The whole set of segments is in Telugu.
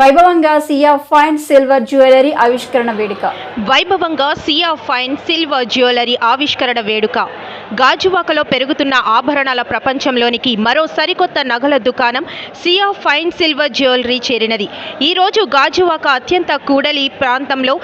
వైభవంగా సియా ఫైన్ సిల్వర్ జ్యువెలరీ ఆవిష్కరణ వేడుక. వైభవంగా సియా ఫైన్ సిల్వర్ జ్యువెలరీ ఆవిష్కరణ వేడుక. గాజువాకలో పెరుగుతున్న ఆభరణాల ప్రపంచంలోనికి మరో సరికొత్త నగల దుకాణం సియా ఫైన్ సిల్వర్ జ్యువెలరీ చేరినది. ఈరోజు గాజువాక అత్యంత కూడలి ప్రాంతంలో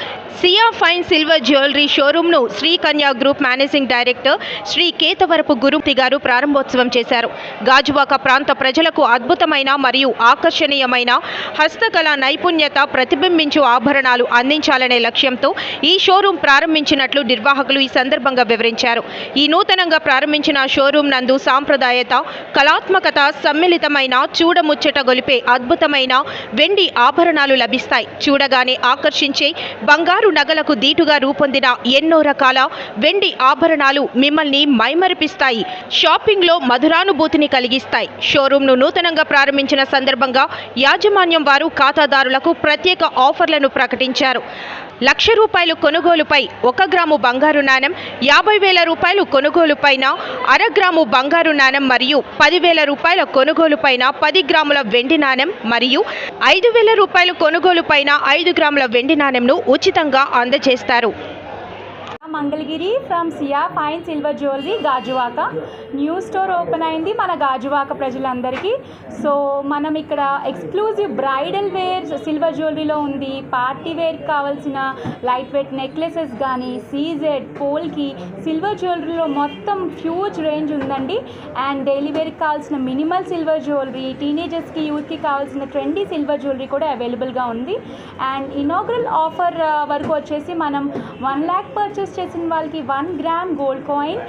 సియా fine silver jewellery షోరూంను Srikanya group managing director Sri Ketavarapu Gurumurthy garu ప్రారంభోత్సవం చేశారు. గాజువాక ప్రాంత ప్రజలకు అద్భుతమైన మరియు ఆకర్షణీయమైన హస్తకళ నైపుణ్యత ప్రతిబింబించు ఆభరణాలు అందించాలనే లక్ష్యంతో ఈ షోరూం ప్రారంభించినట్లు నిర్వాహకులు ఈ సందర్భంగా వివరించారు. ఈ నూతన నూతనంగా ప్రారంభించిన షోరూం నందు సాంప్రదాయత కళాత్మకత సమ్మిళితమైన చూడముచ్చట గొలిపే అద్భుతమైన వెండి ఆభరణాలు లభిస్తాయి. చూడగానే ఆకర్షించే బంగారు నగలకు దీటుగా రూపొందిన ఎన్నో రకాల వెండి ఆభరణాలు మిమ్మల్ని మైమరిపిస్తాయి. షాపింగ్లో మధురానుభూతిని కలిగిస్తాయి. షోరూంను నూతనంగా ప్రారంభించిన సందర్భంగా యాజమాన్యం వారు ఖాతాదారులకు ప్రత్యేక ఆఫర్లను ప్రకటించారు. లక్ష రూపాయలు కొనుగోలుపై ఒక గ్రాము బంగారు నాణం యాభై వేల రూపాయలు కొనుగోలు కొనుగోలుపైన అర గ్రాము బంగారు నాణెం మరియు పదివేల రూపాయల కొనుగోలుపైన పది గ్రాముల వెండి నాణెం మరియు ఐదు వేల రూపాయలు కొనుగోలుపైన ఐదు గ్రాముల వెండి నాణెంను ఉచితంగా అందజేస్తారు. Mangalagiri from Sia fine silver jewellery Gajuwaka. New store open అయింది మన గాజువాక ప్రజలందరికీ. సో మనం ఇక్కడ ఎక్స్క్లూజివ్ బ్రైడల్ వేర్ సిల్వర్ జ్యువెలరీలో ఉంది. పార్టీ వేర్ కావాల్సిన లైట్ వెయిట్ నెక్లెసెస్ కానీ సీజెడ్ పోల్కి సిల్వర్ జ్యువెలరీలో మొత్తం హ్యూజ్ రేంజ్ ఉందండి. అండ్ డైలీ వేర్కి కావాల్సిన మినిమల్ సిల్వర్ జ్యువెలరీ టీనేజర్స్కి యూత్కి కావాల్సిన ట్రెండీ సిల్వర్ జ్యువెలరీ కూడా అవైలబుల్గా ఉంది. అండ్ ఇనాగ్రల్ ఆఫర్ వరకు వచ్చేసి మనం వన్ ల్యాక్ పర్చేస్ చేసిన వాళ్ళకి one gram gold coin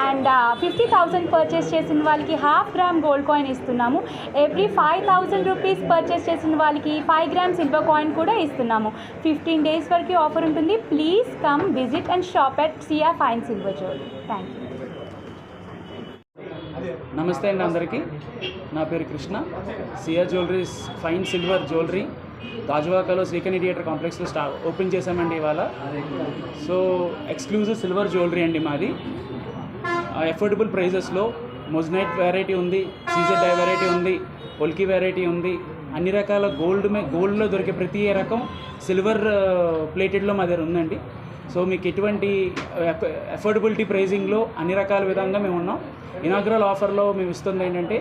and fifty thousand purchase చేసిన వాళ్ళకి హాఫ్ గ్రామ్ గోల్డ్ కాయిన్ ఇస్తున్నాము. Every five thousand rupees purchase చేసిన వాళ్ళకి ఫైవ్ గ్రామ్ సిల్వర్ కాయిన్ కూడా ఇస్తున్నాము. ఫిఫ్టీన్ డేస్ వరకు ఆఫర్ ఉంటుంది. Please come visit and shop at Siya fine silver jewellery thank you నమస్తే అండి అందరికీ. నా పేరు Krishna. Siya jewelleries fine silver jewellery గాజువాకలో శ్రీకని థియేటర్ కాంప్లెక్స్లో స్టా ఓపెన్ చేశామండి ఇవాళ. సో ఎక్స్క్లూజివ్ సిల్వర్ జ్యువెలరీ అండి మాది. ఎఫోర్డబుల్ ప్రైజెస్లో మొజ్నైట్ వెరైటీ ఉంది సీజర్ డై వెరైటీ ఉంది పొల్కి వెరైటీ ఉంది. అన్ని రకాల గోల్డ్ మే గోల్డ్లో దొరికే ప్రతి రకం సిల్వర్ ప్లేటెడ్లో మా దగ్గర ఉందండి. సో మీకు ఎటువంటి అఫోర్డబిలిటీ ప్రైజింగ్లో అన్ని రకాల విధంగా మేము ఉన్నాం. ఇనాగ్రల్ ఆఫర్లో మేము ఇస్తుంది ఏంటంటే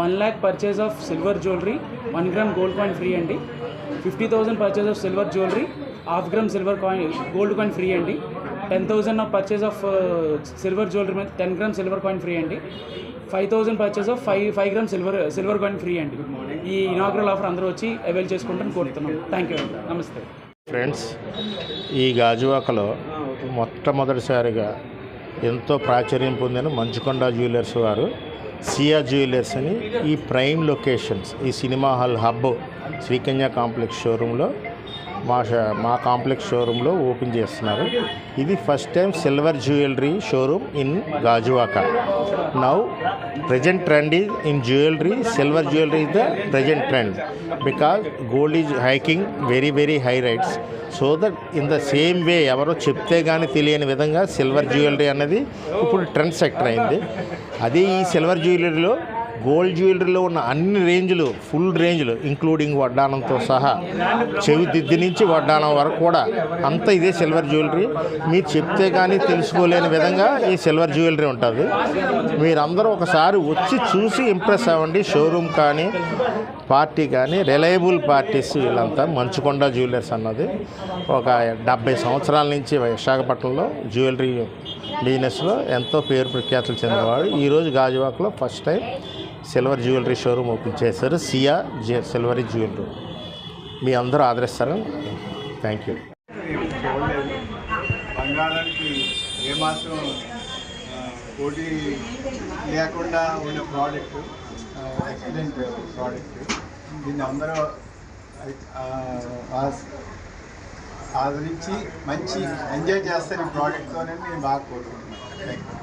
one lakh purchase of silver jewellery one gram gold coin free అండి. Fifty thousand purchase of silver jewellery half gram silver coin gold coin free అండి. Ten thousand of purchase of silver jewellery మీద ten gram silver coin free అండి. Five thousand purchase of five five gram silver silver coin free అండి. ఈ ఇనాగ్రల్ ఆఫర్ అందరూ వచ్చి అవైల్ చేసుకుంటాను కోరుతున్నాం. థ్యాంక్ యూ అండి. నమస్తే ఫ్రెండ్స్ ఈ గాజువాకలో మొట్టమొదటిసారిగా ఎంతో ప్రాచుర్యం పొందిన మంచుకొండ జ్యువెలర్స్ వారు సియా జ్యువెలర్స్ అని ఈ ప్రైమ్ లొకేషన్స్ ఈ cinema hall hub Srikanya complex షోరూంలో మా షా- మా కాంప్లెక్స్ షోరూంలో ఓపెన్ చేస్తున్నారు. ఇది first time silver jewellery showroom in Gajuwaka. Now present trend is in jewellery silver jewellery is the present trend. Because gold is hiking very very high rates. So that in the same way ఎవరో చెప్తే కానీ తెలియని విధంగా సిల్వర్ జ్యువెలరీ అన్నది ఇప్పుడు ట్రెండ్ సెక్టర్ అయింది. అదే ఈ సిల్వర్ జ్యువెలరీలో గోల్డ్ జ్యువెలరీలో ఉన్న అన్ని రేంజ్లు ఫుల్ రేంజ్లు ఇంక్లూడింగ్ వడ్డానంతో సహా చెవి దిద్ది నుంచి వడ్డానం వరకు కూడా అంతా ఇదే సిల్వర్ జ్యువెలరీ. మీరు చెప్తే కానీ తెలుసుకోలేని విధంగా ఈ సిల్వర్ జ్యువెలరీ ఉంటుంది. మీరందరూ ఒకసారి వచ్చి చూసి ఇంప్రెస్ అవ్వండి. షోరూమ్ కానీ పార్టీ కానీ రిలయబుల్ పార్టీస్ వీళ్ళంతా మంచుకొండ జ్యువెలర్స్ అన్నది. ఒక డెబ్బై సంవత్సరాల నుంచి విశాఖపట్నంలో జ్యువెలరీ బిజినెస్లో ఎంతో పేరు ప్రఖ్యాతులు చెందినవాడు. ఈరోజు గాజువాకలో first time silver jewellery showroom open చేశారు. సియా జ్యూ సిల్వరీ జ్యువెలరీ. మీ అందరూ ఆదరిస్తారని థ్యాంక్ యూ. బంగారానికి ఏమాత్రం పోటీ లేకుండా ఉన్న ప్రోడక్ట్ ఎక్సలెంట్ ప్రోడక్ట్ దీన్ని అందరూ ఆదరించి మంచి ఎంజాయ్ చేస్తారు ఈ ప్రోడక్ట్తోనే నేను బాగా కోరుకుంటున్నాను. Thank you